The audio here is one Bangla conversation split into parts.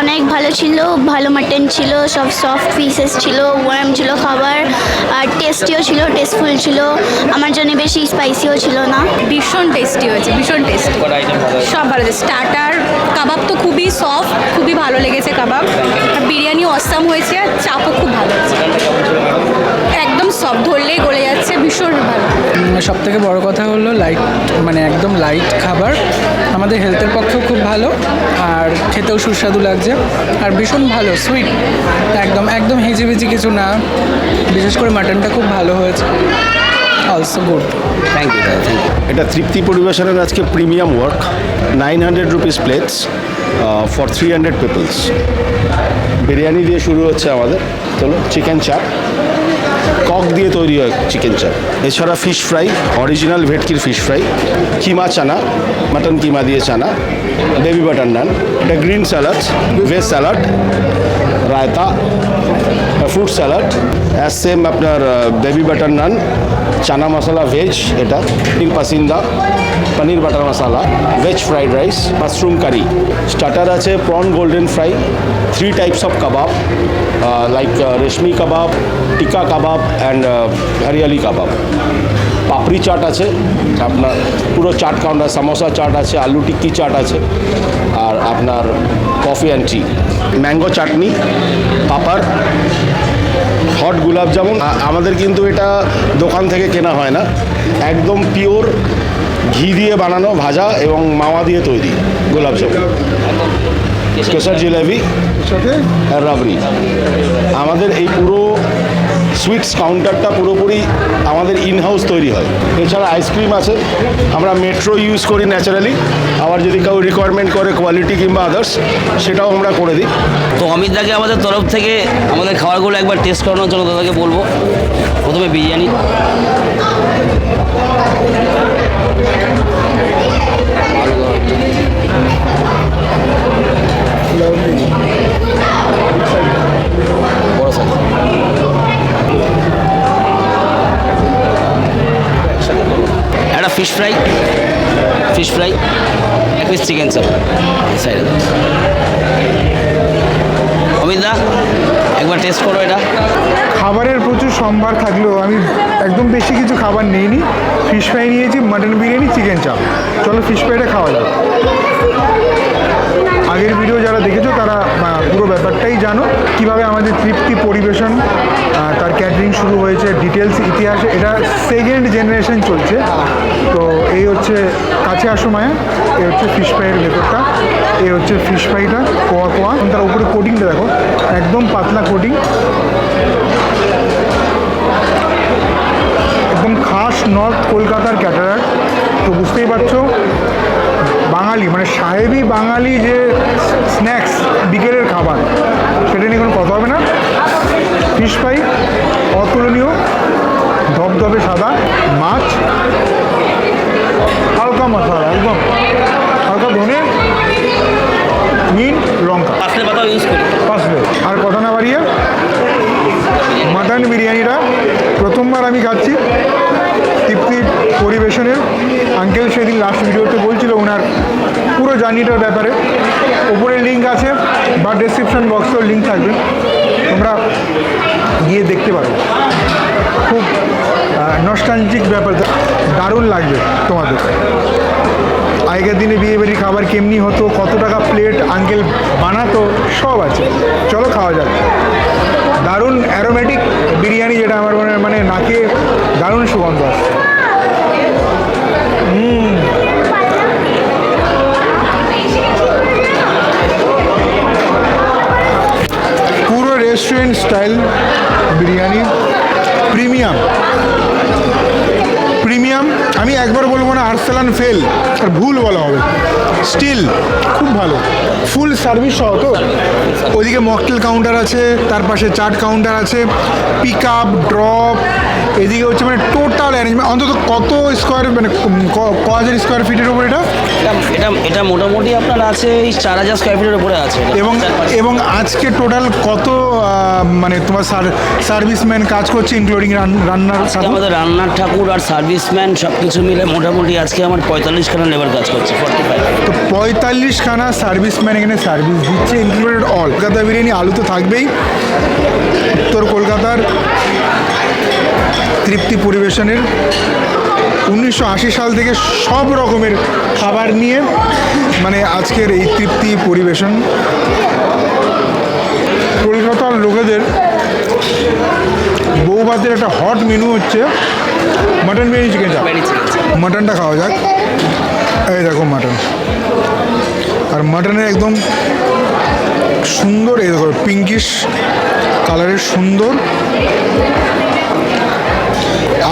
অনেক ভালো ছিল ভালো মাটন ছিল সব সফট পিসেস ছিল ওয়ার্ম ছিল খাবার আর টেস্টিও ছিল টেস্টফুল ছিল। আমার জন্য বেশি স্পাইসিও ছিল না। ভীষণ টেস্টি হয়েছে ভীষণ টেস্টি সব ভালো স্টার্টার কাবাব তো খুবই সফট খুবই ভালো লেগেছে কাবাব আর বিরিয়ানি অসাম হয়েছে আর চাপও খুব ভালো হয়েছে। সফট ধরলেই গলে যাচ্ছে ভীষণ ভালো। সব থেকে বড় কথা হলো লাইট মানে একদম লাইট খাবার। আমাদের হেলথের পক্ষেও খুব ভালো আর খেতেও সুস্বাদু লাগছে আর ভীষণ ভালো সুইট একদম একদম হেজিবেজি কিছু না। বিশেষ করে মাটনটা খুব ভালো হয়েছে। Also good thank you thank you এটা তৃপ্তি পরিবেশনের আজকে premium work nine hundred rupees plates for three hundred peoples biryani দিয়ে শুরু হচ্ছে আমাদের। চলো চিকেন চাপ কক দিয়ে তৈরি হয় চিকেন চাপ এছাড়া fish fry original ভেটকির fish fry keema chana mutton keema দিয়ে চানা বেবি বাটার নান এটা green salad veg salad raita fruit salad as same আপনার baby butter naan chana masala veg এটা। Paneer pasanda, paneer butter masala veg fried rice mushroom curry starter আছে prawn golden fry three types of kebab like reshmi kebab tikka kebab and hariyali kebab papdi chaat আছে, আপনার পুরো চাট কাউন্টার সামোসা চাট আছে, আলু টিক্কি চাট আছে, আর আপনার coffee and tea mango chutney papad hot gulab jamun. আমাদের কিন্তু এটা দোকান থেকে কেনা হয় না। একদম পিওর ঘি দিয়ে বানানো ভাজা এবং মাওয়া দিয়ে তৈরি গোলাপ জামুন। কেশর জিলেবি আর রাবড়ি। আমাদের এই পুরো সুইটস কাউন্টারটা পুরোপুরি আমাদের ইন হাউস তৈরি হয়। এছাড়া আইসক্রিম আছে। আমরা মেট্রো ইউজ করি ন্যাচারালি আবার যদি কেউ রিকোয়ারমেন্ট করে কোয়ালিটি কিংবা আদার্স সেটাও আমরা করে দিই। তো অমিত দাকে আমাদের তরফ থেকে আমাদের খাবারগুলো একবার টেস্ট করানোর জন্য দাদাকে বলব। প্রথমে biryani. Fish fry fish fry এক পিস চিকেন চাপ সাইডে দাও। অমিত দা একবার টেস্ট করো এটা। খাবারের প্রচুর সম্ভার থাকলেও আমি একদম বেশি কিছু খাবার নিইনি। ফিশ ফ্রাই নিয়েছি মাটন বিরিয়ানি চিকেন চাপ চলো ফিশ ফ্রাইটা খাওয়া যাক। আগের ভিডিও যারা দেখেছ, তারা পুরো ব্যাপারটাই জানো। কীভাবে আমাদের তৃপ্তি পরিবেশন ক্যাটারিং শুরু হয়েছে ডিটেলস ইতিহাসে, এটা সেকেন্ড জেনারেশন চলছে। তো এই হচ্ছে কাছে আসো মায়া, এই হচ্ছে ফিশ ফ্রাইয়ের ভেতরটা, এই হচ্ছে ফিশ ফ্রাইটা কোয়া কোয়া। তার উপরে কোটিংটা দেখো, একদম পাতলা কোটিং একদম খাস নর্থ কলকাতার ক্যাটারার তো বুঝতেই পারছ, বাঙালি মানে সাহেবি বাঙালি যে স্ন্যাক্স বিকেলের খাবার ফিশ ফ্রাই অতুলনীয় ধবধবে সাদা মাছ হালকা মশলা একদম হালকা ধনে মিট লঙ্কা। পাতলে পাতাও ইউজ করি। পাসবে আর কথা না বাড়িয়ে মাটন বিরিয়ানিটা প্রথমবার আমি খাচ্ছি। তৃপ্তির পরিবেশনের। আঙ্কেল সেদিন লাস্ট ভিডিওতে বলছিল ওনার পুরো জার্নিটার ব্যাপারে। ওপরে লিঙ্ক আছে বা ডেসক্রিপশন বক্সেও লিঙ্ক থাকবে। তোমরা গিয়ে দেখতে পারো। খুব নস্টালজিক ব্যাপার। দারুণ লাগবে তোমাদের। আগেকার দিনে বিয়ে বাড়ির খাবার কেমনি হতো, কত টাকা প্লেট আঙ্কেল বানাতো, সব আছে। চলো খাওয়া যাক। দারুণ অ্যারোমেটিক বিরিয়ানি যেটা আমার মনে মানে নাকে দারুণ সুগন্ধ আসছে। স্টাইল বিরিয়ানি প্রিমিয়াম প্রিমিয়াম আমি একবার বলব না ফেল আর ভুল বলা হবে। স্টিল খুব ভালো। ফুল সার্ভিস সহ তো? ওইদিকে মকটেল কাউন্টার আছে তার পাশে চাট কাউন্টার আছে পিক আপ ড্রপ এদিকে হচ্ছে মানে টোটাল অ্যারেঞ্জমেন্ট অন্তত কত স্কোয়ার মানে ক- হাজার স্কোয়ার ফিটের উপর এটা? এটা এটা মোটামুটি আপনার আছে এই চার হাজার স্কোয়ার ফিটের উপরে আছে। এবং এবং আজকে টোটাল কত মানে তোমার সার্ভিসম্যান কাজ করছে ইনক্লুডিং রান্নার আমাদের রান্নার ঠাকুর আর সার্ভিসম্যান সব কিছু মিলে মোটামুটি আজকে আমার পঁয়তাল্লিশ খানা লেবার কাজ করছে ফর্টি ফাইভ তো খানা সার্ভিসম্যান এখানে সার্ভিস দিচ্ছে ইনক্লুডেড ঝোল কলকাতা বিরিয়ানি আলু তো থাকবেই। উত্তর কলকাতার তৃপ্তি পরিবেশনের উনিশশো আশি সাল থেকে সব রকমের খাবার নিয়ে মানে আজকের এই তৃপ্তি পরিবেশন। কলকাতার লোকেদের বৌভাতের একটা হট মেনু হচ্ছে মাটন বিরিয়ানি চিকেন চাপ মাটনটা খাওয়া যাক। এই দেখো মাটন আর মাটনের একদম সুন্দর এই দেখো পিঙ্কিশ কালারের সুন্দর।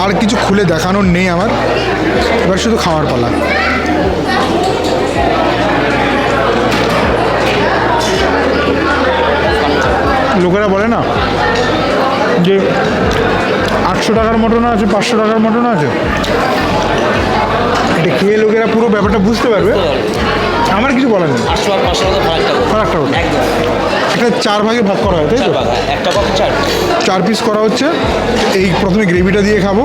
আর কিছু খুলে দেখানোর নেই আমার। এবার শুধু খাওয়ার পালা। লোকেরা বলে না? আটশো টাকার মটন আছে পাঁচশো টাকার মটন আছে। এটা খেয়ে লোকেরা পুরো ব্যাপারটা বুঝতে পারবে। আমার কিছু বলার নেই। ফারাকটা একটা চার ভাগে ভাগ করা হয় তাই তো। একটা চার। চার পিস করা হচ্ছে। এই প্রথমে গ্রেভিটা দিয়ে খাব।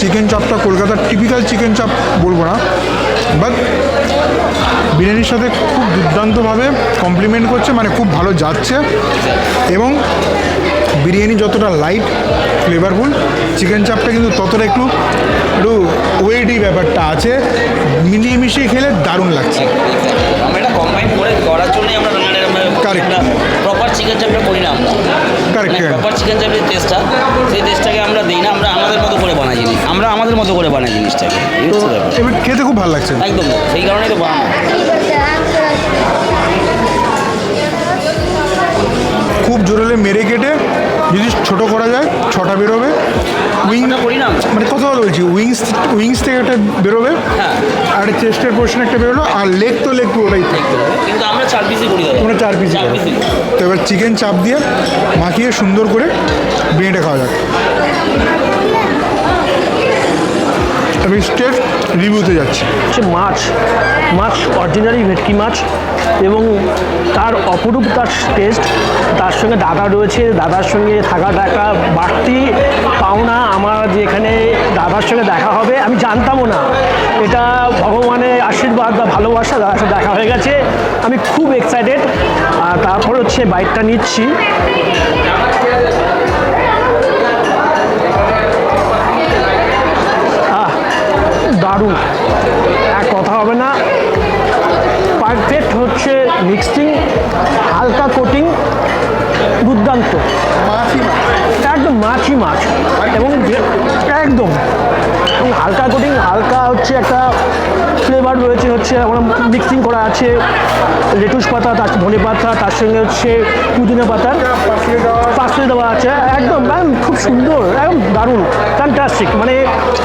চিকেন চাপটা কলকাতার টিপিক্যাল চিকেন চাপ বলব না। বাট বিরিয়ানির সাথে খুব দুর্দান্তভাবে কমপ্লিমেন্ট করছে মানে খুব ভালো যাচ্ছে। এবং বিরিয়ানি যতটা লাইট ফ্লেভারফুল চিকেন চাপটা কিন্তু ততটা একটু একটু ওয়েটি ব্যাপারটা আছে। মিলিয়ে মিশিয়ে খেলে দারুণ লাগছে। আমরা এটা কম্বাইন করে করার জন্যই আমরা. প্রপার চিকেন চাপটা করি না আমরা. প্রপার চিকেন চাপের টেস্টটা সেই টেস্টটাকে আমরা দিই না আমরা আমাদের মতো করে বানাই জিনিস। আমরা আমাদের মতো করে বানাই জিনিসটাকে খেতে খুব ভালো লাগছে। একদম সেই কারণেই তো বানানো। খুব জোরে মেরে কেটে যদি ছোট করা যায় ছটা বেরোবে। উইং আমরা। মানে কথা বলে বলছি? উইংস উইংস থেকে একটা বেরোবে হ্যাঁ। আর চেস্টের পোর্শন একটা বেরোলো আর লেগ তো লেগ পুরোটাই কিন্তু আমরা চার পিসি করি চার পিস তো এবার চিকেন চাপ দিয়ে মাখিয়ে সুন্দর করে বেঁটে খাওয়া যাক। আমি স্টেট রিভিউতে যাচ্ছি। হচ্ছে মাছ মাছ অরিজিনালি ভেটকি মাছ এবং তার অপরূপ তার টেস্ট তার সঙ্গে দাদা রয়েছে, দাদার সঙ্গে থাকা টাকা বাড়তি পাওনা আমার যে এখানে দাদার সঙ্গে দেখা হবে, আমি জানতামও না। এটা ভগবানের আশীর্বাদ বা ভালোবাসা দাদার সাথে দেখা হয়ে গেছে। আমি খুব এক্সাইটেড আর তারপর হচ্ছে বাইকটা নিচ্ছি। দারুণ দুর্দান্ত একদম মাছি মাছ। এবং একদম। এবং হালকা কোটিং হালকা হচ্ছে একটা ফ্লেভার রয়েছে হচ্ছে আমরা মিক্সিং করা আছে। লেটুস পাতা তার ধনে পাতা তার সঙ্গে হচ্ছে পুদিনা পাতা। পাশে দেওয়া আছে। একদম একদম খুব সুন্দর একদম দারুণ ফ্যান্টাস্টিক মানে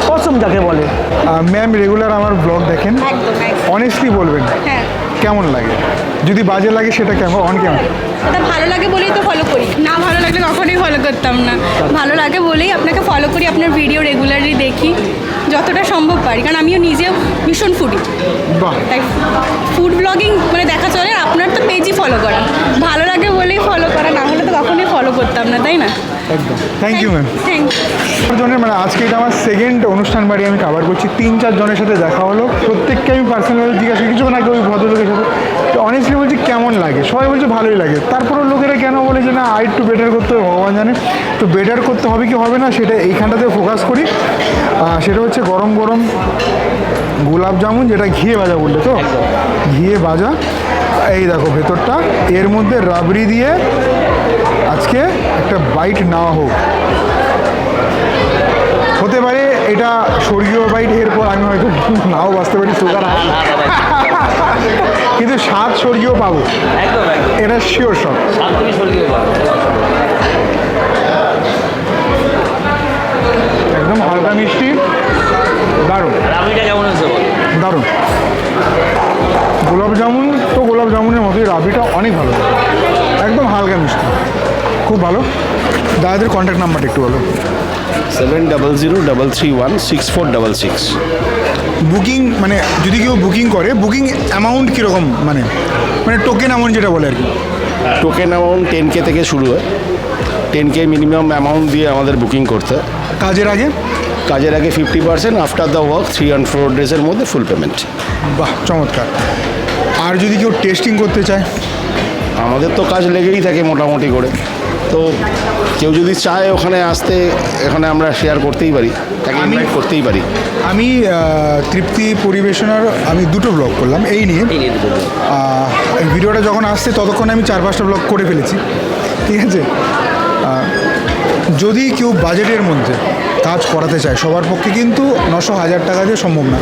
পছন্দ যাকে বলে। ম্যাম রেগুলার আমার ব্লগ দেখেন। অনেস্টলি বলবেন হ্যাঁ। কেমন লাগে? যদি বাজে লাগে সেটা কেমন? অন কেমন? ওটা ভালো লাগে বলেই তো ফলো করি। না ভালো লাগলে কখনোই ফলো করতাম না। ভালো লাগে বলেই আপনাকে ফলো করি আপনার ভিডিও রেগুলারলি দেখি যতটা সম্ভব পারি। কারণ আমিও নিজেও ভীষণ ফুডি বাহ। তাই ফুড ব্লগিং মানে দেখা চলে আপনার তো পেজই ফলো করা। ভালো লাগে বলেই ফলো করা না হলে তো কখনোই ফলো করতাম না তাই না? একদম। থ্যাংক ইউ ম্যাম থ্যাংক জনের মানে আজকে এটা আমার সেকেন্ড অনুষ্ঠান বাড়ি আমি কাভার করছি। তিন চার জনের সাথে দেখা হলো। প্রত্যেককে আমি পার্সোনালি জিজ্ঞাসা কিছুক্ষণ আগে ওই ভদ্রলোকের সাথে। তো অনেস্টলি বলছি কেমন লাগে? সবাই বলছে ভালোই লাগে। তারপরেও লোকেরা কেন বলে যে না, আর একটু বেটার করতে হবে, ভগবান জানে। তো বেটার করতে হবে কি হবে না, সেটা এইখানটাতে ফোকাস করি। সেটা হচ্ছে গরম গরম গোলাপ জামুন, যেটা ঘিয়ে ভাজা বললে তো? ঘিয়ে ভাজা। এই দেখো ভেতরটা। এর মধ্যে রাবড়ি দিয়ে আজকে একটা বাইট নেওয়া হোক। হতে পারে এটা স্বর্গীয় বাইট এরপর আমি হয়তো নাও বাঁচতে পারি সুগার কিন্তু স্বাদ স্বর্গীয় পাবো। এটা শিওর সব। সাত একদম হালকা মিষ্টি। দারুণ। দারুণ। গোলাপ জামুন তো গোলাপ জামুনের মতোই রাবিটা অনেক ভালো। একদম হালকা মিষ্টি। খুব ভালো। দাদাদের কন্ট্যাক্ট নাম্বারটা একটু বলো। Seven double zero double three one six four double six booking মানে যদি কেউ বুকিং করে বুকিং অ্যামাউন্ট কীরকম? মানে মানে টোকেন অ্যামাউন্ট যেটা বলে আর কি। টোকেন অ্যামাউন্ট টেন কে থেকে শুরু হয়। টেন কে মিনিমাম অ্যামাউন্ট দিয়ে আমাদের বুকিং করতে হয়। কাজের আগে? কাজের আগে fifty percent after the work three and four ডেজের মধ্যে ফুল পেমেন্ট বাহ চমৎকার। আর যদি কেউ টেস্টিং করতে চায়? আমাদের তো কাজ লেগেই থাকে মোটামুটি করে। তো কেউ যদি চায় ওখানে আসতে এখানে আমরা শেয়ার করতেই পারি তাকে ইনভাইট করতেই পারি। আমি তৃপ্তি পরিবেশনার আমি দুটো ব্লগ করলাম এই নিয়ে। ভিডিওটা যখন আসছে ততক্ষণে আমি চার পাঁচটা ব্লগ করে ফেলেছি। ঠিক আছে? যদি কেউ বাজেটের মধ্যে কাজ করাতে চায় সবার পক্ষে কিন্তু নশো হাজার টাকা দিয়ে সম্ভব না।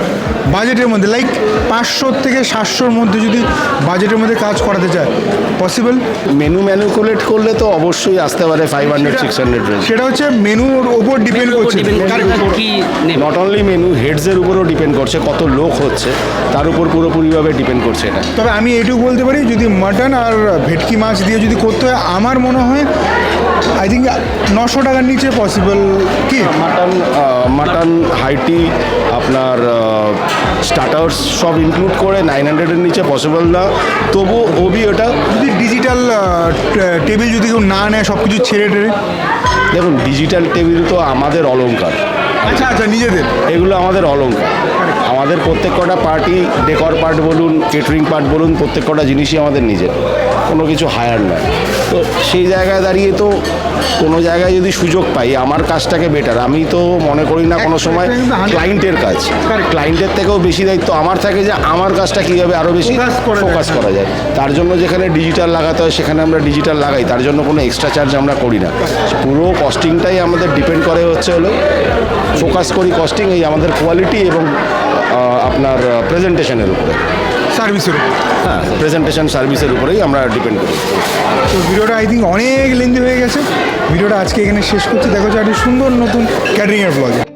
বাজেটের মধ্যে লাইক পাঁচশো থেকে সাতশোর মধ্যে যদি বাজেটের মধ্যে কাজ করাতে চায় পসিবল মেনু ম্যানুকুলেট করলে তো অবশ্যই আসতে পারে ফাইভ হান্ড্রেড সিক্স হান্ড্রেড সেটা হচ্ছে মেনুর ওপর ডিপেন্ড করছে। নট অনলি মেনু হেডসের উপরও ডিপেন্ড করছে কত লোক হচ্ছে তার উপর পুরোপুরিভাবে ডিপেন্ড করছে এটা। তবে আমি এটুকু বলতে পারি যদি মাটন আর ভেটকি মাছ দিয়ে যদি করতে হয় আমার মনে হয় আই থিঙ্ক নশো টাকার নিচে পসিবল কি? মাটন মাটন হাইটি আপনার স্টার্টার্স সব ইনক্লুড করে নাইন হান্ড্রেডের নিচে পসিবল না। তবু ওবি ওটা যদি ডিজিটাল টেবিল যদি কেউ না নেয় সব কিছু ছেড়ে টেড়ে দেখুন ডিজিটাল টেবিল তো আমাদের অলংকার। আচ্ছা আচ্ছা নিজেদের। এগুলো আমাদের অলংকার। আমাদের প্রত্যেক কটা পার্টি ডেকর পার্ট বলুন কেটারিং পার্ট বলুন প্রত্যেক কটা জিনিসই আমাদের নিজের। কোনো কিছু হায়ার নয়। তো সেই জায়গায় দাঁড়িয়ে তো কোনো জায়গায় যদি সুযোগ পাই আমার কাজটাকে বেটার আমি তো মনে করি না কোনো সময় ক্লায়েন্টের কাজ। ক্লায়েন্টের থেকেও বেশি দায়িত্ব আমার থাকে যে আমার কাজটা কীভাবে আরও বেশি। ফোকাস করা যায় তার জন্য যেখানে ডিজিটাল লাগাতে হয় সেখানে আমরা ডিজিটাল লাগাই। তার জন্য কোনো এক্সট্রা চার্জ আমরা করি না। পুরো কস্টিংটাই আমাদের ডিপেন্ড করে হচ্ছে হলো ফোকাস করি কস্টিং এই আমাদের কোয়ালিটি এবং আপনার প্রেজেন্টেশনের উপরে। সার্ভিসের হ্যাঁ প্রেজেন্টেশন সার্ভিসের উপরেই আমরা ডিপেন্ড করি। তো ভিডিওটা আই থিঙ্ক অনেক লেন্দি হয়ে গেছে। ভিডিওটা আজকে এখানে শেষ করছি। দেখো যে একটা সুন্দর নতুন ক্যাটারিংয়ের ব্লগে